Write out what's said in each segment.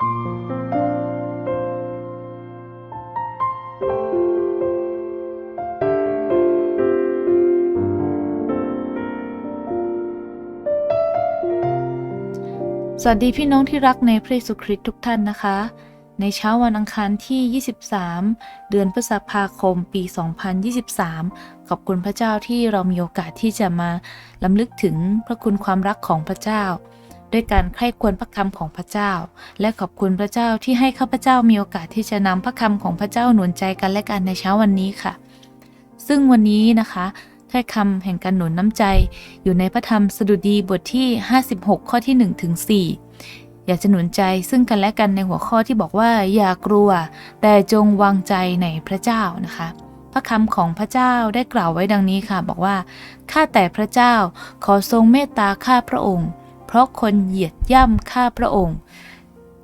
สวัสดีพี่น้องที่รักในพระเยซูคริสต์ทุกท่านนะคะ ในเช้าวันอังคารที่ 23 เดือนพฤษภาคม ปี 2023 ขอบคุณพระเจ้าที่เรามีโอกาสที่จะมาล้ำลึกถึงพระคุณความรักของพระเจ้า ด้วยการใคร่ควรพระคำของพระเจ้า และขอบคุณพระเจ้าที่ให้ข้าพเจ้ามีโอกาสที่จะนำพระคำของพระเจ้าหนุนใจกันและกันในเช้าวันนี้ค่ะ ซึ่งวันนี้นะคะถ้อยคำแห่งการหนุนน้ำใจ อยู่ในพระธรรมสดุดีบทที่ 56 ข้อที่1ถึง4อยากจะหนุนใจซึ่งกันและกันในหัวข้อที่บอกว่าอย่ากลัว แต่จงวางใจในพระเจ้านะคะพระคำของพระเจ้าได้กล่าวไว้ดังนี้ค่ะ บอกว่า ข้าแต่พระเจ้าขอทรงเมตตาข้าพระองค์ เพราะคนเหยียดย่ำข้าพระองค์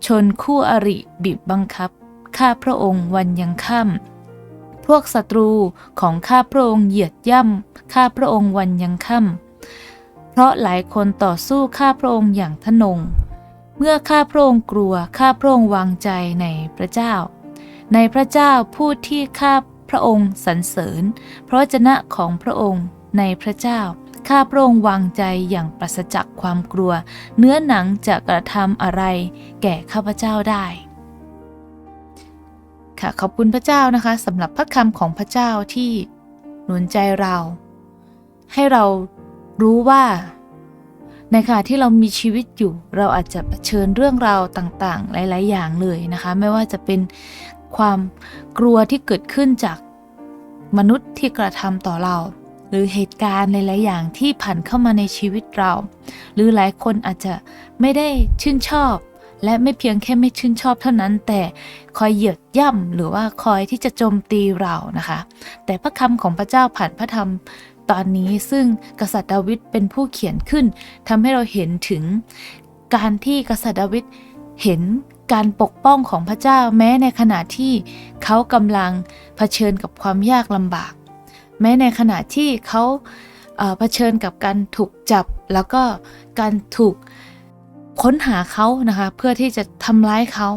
ชนคู่อริบีบบังคับข้าพระองค์วันยังค่ำพวกศัตรูของข้าพระองค์เหยียดย่ำข้าพระองค์วันยังค่ำเพราะหลายคนต่อสู้ข้าพระองค์อย่างทะนง เมื่อข้าพระองค์กลัวข้าพระองค์วางใจในพระเจ้า ในพระเจ้าผู้ที่ข้าพระองค์สรรเสริญเพราะวจนะของพระองค์ในพระเจ้า ข้าพระองค์วางใจอย่างปราศจากความกลัว เนื้อหนังจะกระทำอะไร แก่ข้าพเจ้าได้ ค่ะขอบคุณพระเจ้านะคะสำหรับพระคำของพระเจ้าที่หนุนใจเรา ให้เรารู้ว่า ในขณะที่เรามีชีวิตอยู่ เราอาจจะเผชิญเรื่องราวต่างๆ หลาย ๆ อย่างเลยนะคะ ไม่ว่าจะเป็นความกลัวที่เกิดขึ้นจากมนุษย์ที่กระทำต่อเรา หรือเหตุการณ์หลายๆอย่างที่ผ่านเข้ามาในชีวิตเรา หรือหลายคนอาจจะไม่ได้ชื่นชอบ และไม่เพียงแค่ไม่ชื่นชอบเท่านั้น แต่คอยเหยียดย่ำหรือว่าคอยที่จะโจมตีเรานะคะ แต่พระคำของพระเจ้าผ่านพระธรรมตอนนี้ซึ่งกษัตริย์ดาวิดเป็นผู้เขียนขึ้นทำให้เราเห็นถึงการที่กษัตริย์ดาวิดเห็นการปกป้องของพระเจ้าแม้ในขณะที่เขากำลังเผชิญกับความยากลำบาก แม้ในขณะที่เขาเอ่อเผชิญกับการถูกจับ แล้วก็การถูกค้นหาเขานะคะเพื่อที่จะทำร้ายเขา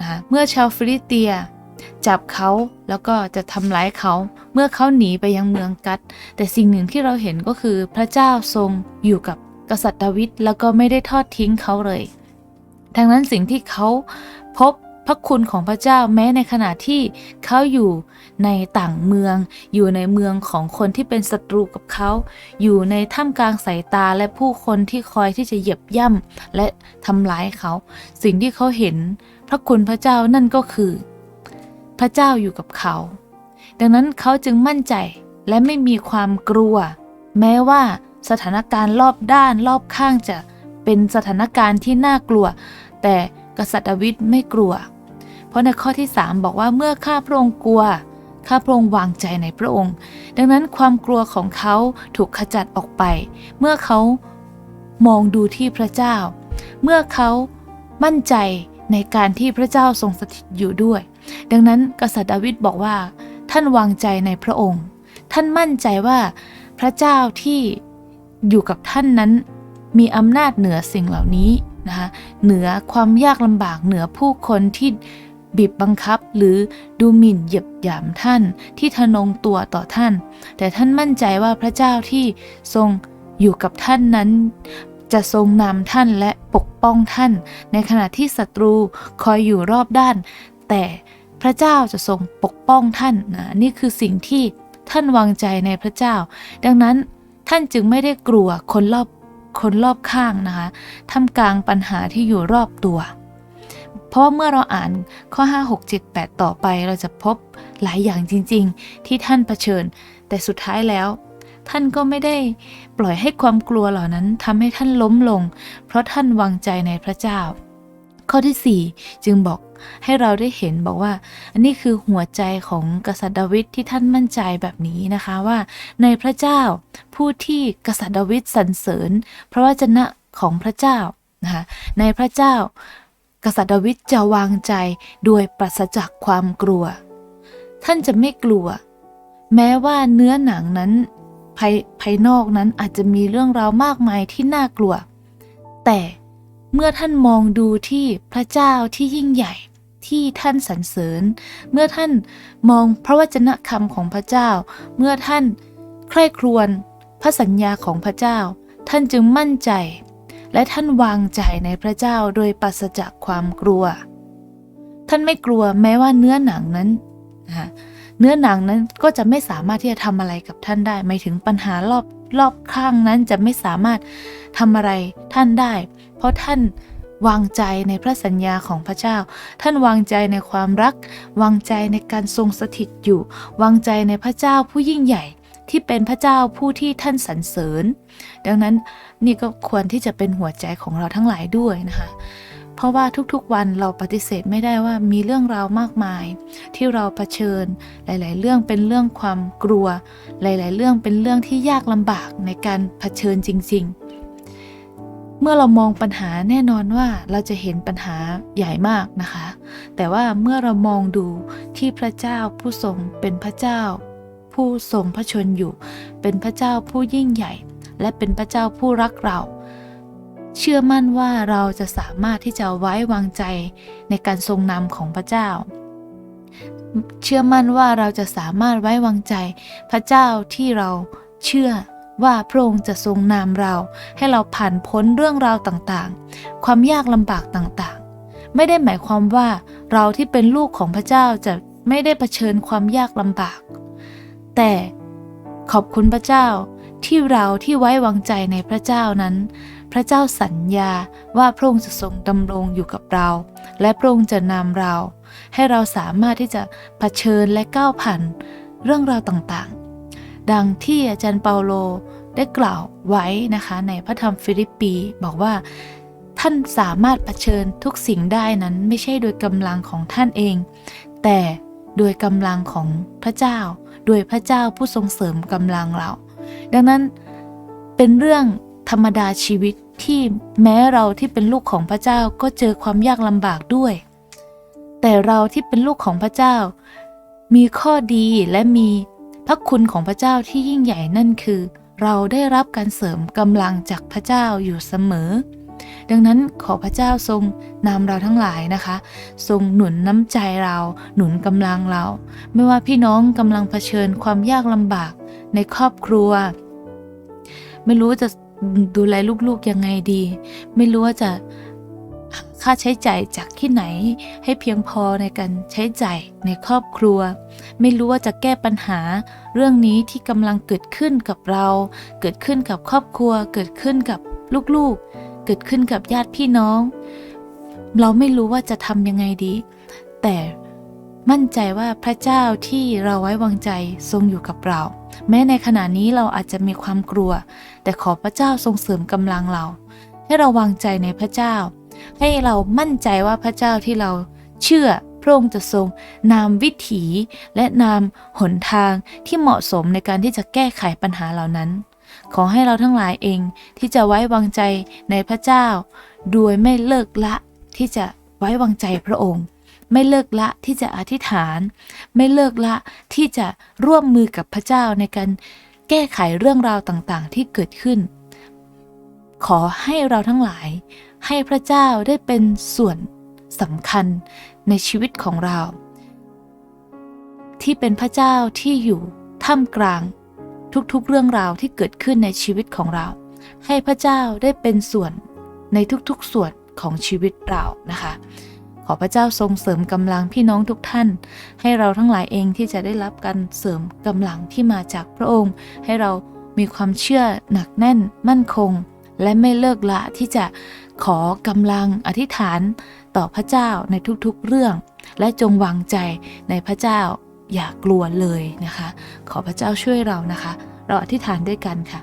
นะคะเมื่อชาวฟิลิเตียจับเขาแล้วก็จะทำร้ายเขาเมื่อเขาหนีไปยังเมืองกัดแต่สิ่งหนึ่งที่เราเห็นก็คือพระเจ้าทรงอยู่กับกษัตริย์ดาวิดแล้วก็ไม่ได้ทอดทิ้งเขาเลย ดังนั้นสิ่งที่เขาพบ พระคุณของพระเจ้าแม้ในขณะที่เขาอยู่ในต่างเมือง อยู่ในเมืองของคนที่เป็นศัตรูกับเขา อยู่ในท่ามกลางสายตาและผู้คนที่คอยที่จะเหยียบย่ำและทำร้ายเขา สิ่งที่เขาเห็น พระคุณพระเจ้านั่นก็คือ พระเจ้าอยู่กับเขา ดังนั้นเขาจึงมั่นใจและไม่มีความกลัว แม้ว่าสถานการณ์รอบด้านรอบข้างจะเป็นสถานการณ์ที่น่ากลัว แต่กษัตริย์ดาวิดไม่กลัว เพราะในข้อที่ 3 บอกว่าเมื่อข้าพระองค์กลัว ข้าพระองค์วางใจในพระองค์ ดังนั้นความกลัวของเขาถูกขจัดออกไป เมื่อเขามองดูที่พระเจ้า เมื่อเขามั่นใจในการที่พระเจ้าทรงสถิตอยู่ด้วย ดังนั้นกษัตริย์ดาวิดบอกว่า ท่านวางใจในพระองค์ ท่านมั่นใจว่าพระเจ้าที่อยู่กับท่านนั้น มีอำนาจเหนือสิ่งเหล่านี้นะคะเหนือความยากลำบากเหนือผู้คนที่ บีบบังคับหรือดูหมิ่นเหยียบหยามท่านที่ทะนงตัวต่อท่าน แต่ท่านมั่นใจว่าพระเจ้าที่ทรงอยู่กับท่านนั้น จะทรงนำท่านและปกป้องท่าน ในขณะที่ศัตรูคอยอยู่รอบด้าน แต่พระเจ้าจะทรงปกป้องท่านนะนี่คือสิ่งที่ท่านวางใจในพระเจ้า ดังนั้นท่านจึงไม่ได้กลัวคนรอบคนรอบข้างนะคะท่ามกลางปัญหาที่อยู่รอบตัว เพราะว่าเมื่อเราอ่านข้อ 5 6 7 8 ต่อไป เราจะพบหลายอย่างจริง ๆ ที่ท่านเผชิญ แต่สุดท้ายแล้ว ท่านก็ไม่ได้ปล่อยให้ความกลัวเหล่านั้นทำให้ท่านล้มลง เพราะท่านวางใจในพระเจ้า ข้อที่ 4 จึงบอกให้เราได้เห็นบอกว่า อันนี้คือหัวใจของกษัตริย์ดาวิดที่ท่านมั่นใจแบบนี้นะคะว่าในพระเจ้าผู้ที่กษัตริย์ดาวิดสรรเสริญ พระวจนะของพระเจ้านะคะในพระเจ้า กษัตริย์ดาวิดจะวางใจโดยปราศจากความกลัว ท่านจะไม่กลัว แม้ว่าเนื้อหนังนั้นภายภายนอกนั้นอาจจะมีเรื่องราวมากมายที่น่ากลัว แต่เมื่อท่านมองดูที่พระเจ้าที่ยิ่งใหญ่ที่ท่านสรรเสริญ เมื่อท่านมองพระวจนะคำของพระเจ้า เมื่อท่านใคร่ครวญพระสัญญาของพระเจ้า ท่านจึงมั่นใจ และท่านวางใจในพระเจ้าโดยปราศจากความกลัว ท่านไม่กลัวแม้ว่าเนื้อหนังนั้น เนื้อหนังนั้นก็จะไม่สามารถที่จะทำอะไรกับท่านได้หมายถึงปัญหารอบรอบข้างนั้นจะไม่สามารถทำอะไรท่านได้ เพราะท่านวางใจในพระสัญญาของพระเจ้า ท่านวางใจในความรัก วางใจในการทรงสถิตอยู่ วางใจในพระเจ้าผู้ยิ่งใหญ่ ที่เป็นพระเจ้าผู้ที่ท่านสรรเสริญ ดังนั้นนี่ก็ควรที่จะเป็นหัวใจของเราทั้งหลายด้วยนะคะเพราะว่าทุกๆวันเราปฏิเสธไม่ได้ว่ามีเรื่องราวมากมาย ที่เราเผชิญหลาย ๆ เรื่องเป็นเรื่องความกลัว หลาย ๆ เรื่องเป็นเรื่องที่ยากลำบากในการเผชิญจริง ๆ เมื่อเรามองปัญหาแน่นอนว่าเราจะเห็นปัญหาใหญ่มากนะคะ แต่ว่าเมื่อเรามองดูที่พระเจ้าผู้ทรงเป็นพระเจ้า ผู้ทรงพระชนอยู่ เป็นพระเจ้าผู้ยิ่งใหญ่ และเป็นพระเจ้าผู้รักเรา เชื่อมั่นว่าเราจะสามารถที่จะไว้วางใจในการทรงนำของพระเจ้า เชื่อมั่นว่าเราจะสามารถไว้วางใจ พระเจ้าที่เราเชื่อว่าพระองค์จะทรงนำเรา ให้เราผ่านพ้นเรื่องราวต่างๆ ความยากลำบากต่างๆ ไม่ได้หมายความว่าเราที่เป็นลูกของพระเจ้าจะไม่ได้เผชิญความยากลำบาก แต่ขอบคุณพระเจ้าที่เราที่ไว้วางใจในพระเจ้านั้น พระเจ้าสัญญาว่าพระองค์จะทรงดำรงอยู่กับเรา และพระองค์จะนำเรา ให้เราสามารถที่จะะเผชิญและก้าวผ่านเรื่องราวต่างๆ ดังที่อาจารย์เปาโลได้กล่าวไว้นะคะในพระธรรมฟิลิปปีบอกว่าท่านสามารถเผชิญทุกสิ่งได้นั้นไม่ใช่โดยกำลังของท่านเอง แต่โดยกำลังของพระเจ้า โดยพระเจ้าผู้ทรงเสริมกำลังเรา ดังนั้นเป็นเรื่องธรรมดาชีวิตที่แม้เราที่เป็นลูกของพระเจ้าก็เจอความยากลำบากด้วย แต่เราที่เป็นลูกของพระเจ้า มีข้อดีและมีพระคุณของพระเจ้าที่ยิ่งใหญ่นั่นคือ เราได้รับการเสริมกำลังจากพระเจ้าอยู่เสมอ ดังนั้นขอพระเจ้าทรงนำเราทั้งหลายนะคะ ทรงหนุนน้ำใจเรา หนุนกำลังเรา ไม่ว่าพี่น้องกำลังเผชิญความยากลำบากในครอบครัว ไม่รู้จะดูแลลูกๆยังไงดี ไม่รู้ว่าจะค่าใช้จ่ายจากที่ไหนให้เพียงพอในการใช้จ่ายในครอบครัว ไม่รู้ว่าจะแก้ปัญหาเรื่องนี้ที่กำลังเกิดขึ้นกับเรา เกิดขึ้นกับครอบครัว เกิดขึ้นกับลูกๆ เกิดขึ้นกับญาติพี่น้อง เราไม่รู้ว่าจะทำยังไงดี แต่มั่นใจว่าพระเจ้าที่เราไว้วางใจทรงอยู่กับเรา แม้ในขณะนี้เราอาจจะมีความกลัว แต่ขอพระเจ้าทรงเสริมกำลังเรา ให้เราวางใจในพระเจ้า ให้เรามั่นใจว่าพระเจ้าที่เราเชื่อพระองค์จะทรงนำวิถีและนำหนทางที่เหมาะสมในการที่จะแก้ไขปัญหาเหล่านั้น ขอให้เราทั้งหลายเองที่จะไว้วางใจในพระเจ้า โดยไม่เลิกละที่จะไว้วางใจพระองค์ ไม่เลิกละที่จะอธิษฐาน ไม่เลิกละที่จะร่วมมือกับพระเจ้าในการแก้ไขเรื่องราวต่างๆ ที่เกิดขึ้น ขอให้เราทั้งหลาย ให้พระเจ้าได้เป็นส่วนสำคัญในชีวิตของเรา ที่เป็นพระเจ้าที่อยู่ท่ามกลาง ทุกๆเรื่องราวที่เกิดขึ้นในชีวิตของเรา ให้พระเจ้าได้เป็นส่วนในทุกๆส่วนของชีวิตเรานะคะ ขอพระเจ้าทรงเสริมกำลังพี่น้องทุกท่าน ให้เราทั้งหลายเองที่จะได้รับการเสริมกำลังที่มาจากพระองค์ ให้เรามีความเชื่อหนักแน่นมั่นคง และไม่เลิกละที่จะขอกำลังอธิษฐานต่อพระเจ้าในทุกๆเรื่อง และจงวางใจในพระเจ้า อย่ากลัวเลยนะคะ ขอพระเจ้าช่วยเรานะคะ เราอธิษฐานด้วยกันค่ะ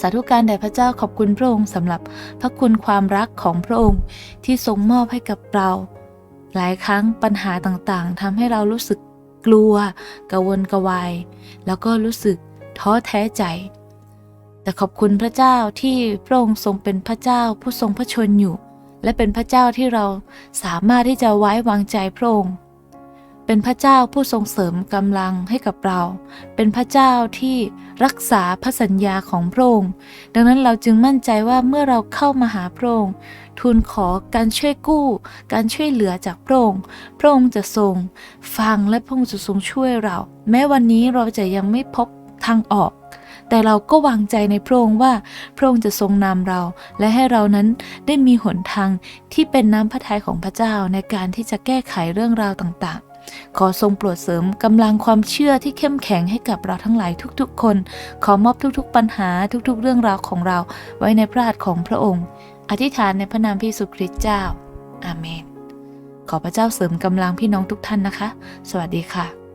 สาธุการแด่พระเจ้าขอบคุณพระองค์สำหรับพระคุณความรักของพระองค์ที่ทรงมอบให้กับเรา หลายครั้งปัญหาต่างๆทำให้เรารู้สึกกลัวกระวนกระวาย แล้วก็รู้สึกท้อแท้ใจ แต่ขอบคุณพระเจ้าที่พระองค์ทรงเป็นพระเจ้าผู้ทรงพระชนอยู่ และเป็นพระเจ้าที่เราสามารถที่จะไว้วางใจพระองค์ เป็นพระเจ้าผู้ทรงเสริมกำลังให้กับเรา เป็นพระเจ้าที่รักษาพระสัญญาของพระองค์ ดังนั้นเราจึงมั่นใจว่าเมื่อเราเข้ามาหาพระองค์ทูลขอการช่วยกู้ การช่วยเหลือจากพระองค์ พระองค์จะทรงฟังและพระองค์จะทรงช่วยเรา แม้วันนี้เราจะยังไม่พบทางออก แต่เราก็วางใจในพระองค์ว่าพระองค์จะทรงนำเรา และให้เรานั้นได้มีหนทางที่เป็นน้ำพระทัยของพระเจ้าในการที่จะแก้ไขเรื่องราวต่างๆ ขอทรงโปรดเสริมกำลังความเชื่อที่เข้มแข็งให้กับเราทั้งหลายทุกๆ คน ขอมอบทุกๆ ปัญหาทุกๆ เรื่องราวของเราไว้ในพระหัตถ์ของพระองค์ อธิษฐานในพระนามพระเยซูคริสต์เจ้า อาเมน ขอพระเจ้าเสริมกำลังพี่น้องทุกท่านนะคะ สวัสดีค่ะ